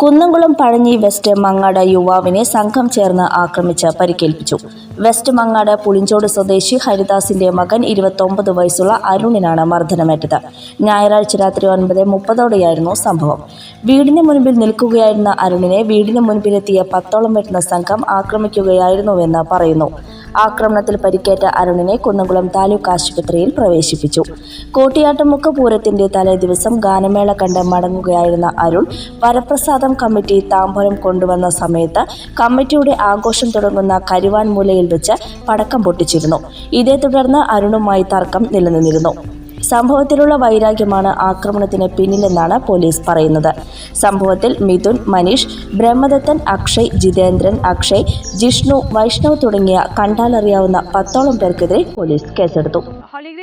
Kunnamkulam Pazhanji west Mangad യുവാവിനെ സംഘം ചേർന്ന് ആക്രമിച്ച് പരിക്കേൽപ്പിച്ചു. വെസ്റ്റ് മങ്ങാട് പുളിഞ്ചോട് സ്വദേശി ഹരിദാസിന്റെ മകൻ ഇരുപത്തൊമ്പത് വയസ്സുള്ള അരുണിനാണ് മർദ്ദനമേറ്റത്. ഞായറാഴ്ച രാത്രി ഒൻപത് മുപ്പതോടെയായിരുന്നു സംഭവം. വീടിന് മുൻപിൽ നിൽക്കുകയായിരുന്ന അരുണിനെ വീടിന് മുൻപിലെത്തിയ പത്തോളം വരുന്ന സംഘം ആക്രമിക്കുകയായിരുന്നുവെന്ന് പറയുന്നു. ആക്രമണത്തിൽ പരിക്കേറ്റ അരുണിനെ കുന്നംകുളം താലൂക്ക് ആശുപത്രിയിൽ പ്രവേശിപ്പിച്ചു. കോട്ടിയാട്ടുമുക്ക് പൂരത്തിന്റെ തലേദിവസം ഗാനമേള കണ്ട് മടങ്ങുകയായിരുന്ന അരുൺ വരപ്രസാദം കമ്മിറ്റി താമ്പരം കൊണ്ടുവന്ന സമയത്ത് കമ്മിറ്റിയുടെ ആഘോഷം തുടങ്ങുന്ന കരുവാൻ മൂലയിൽ വെച്ച് പടക്കം പൊട്ടിച്ചിരുന്നു. ഇതേ തുടർന്ന് അരുണുമായി തർക്കം നിലനിന്നിരുന്നു. സംഭവത്തിലുള്ള വൈരാഗ്യമാണ് ആക്രമണത്തിന് പിന്നിലെന്നാണ് പോലീസ് പറയുന്നത്. സംഭവത്തിൽ മിഥുൻ മനീഷ് ബ്രഹ്മദത്തൻ അക്ഷയ് ജിതേന്ദ്രൻ അക്ഷയ് ജിഷ്ണു വൈഷ്ണവ് തുടങ്ങിയ കണ്ടാലറിയാവുന്ന പത്തോളം പേർക്കെതിരെ പോലീസ് കേസെടുത്തു.